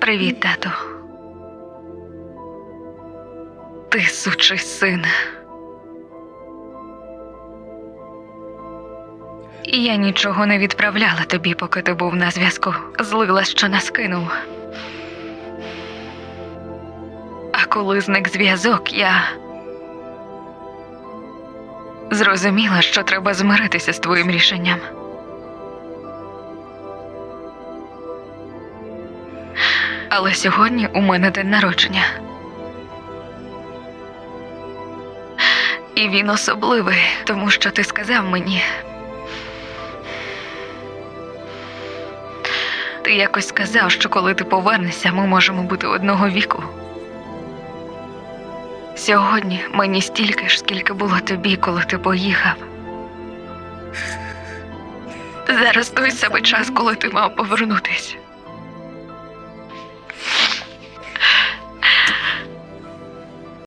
Привіт, тату. Ти сучий син. Я нічого не відправляла тобі, поки ти був на зв'язку. Злила, що нас кинув. А коли зник зв'язок, я зрозуміла, що треба змиритися з твоїм рішенням. Але сьогодні у мене день народження. І він особливий, тому що ти сказав мені. Ти якось сказав, що коли ти повернешся, ми можемо бути одного віку. Сьогодні мені стільки ж, скільки було тобі, коли ти поїхав. Зараз той самий час, коли ти мав повернутись.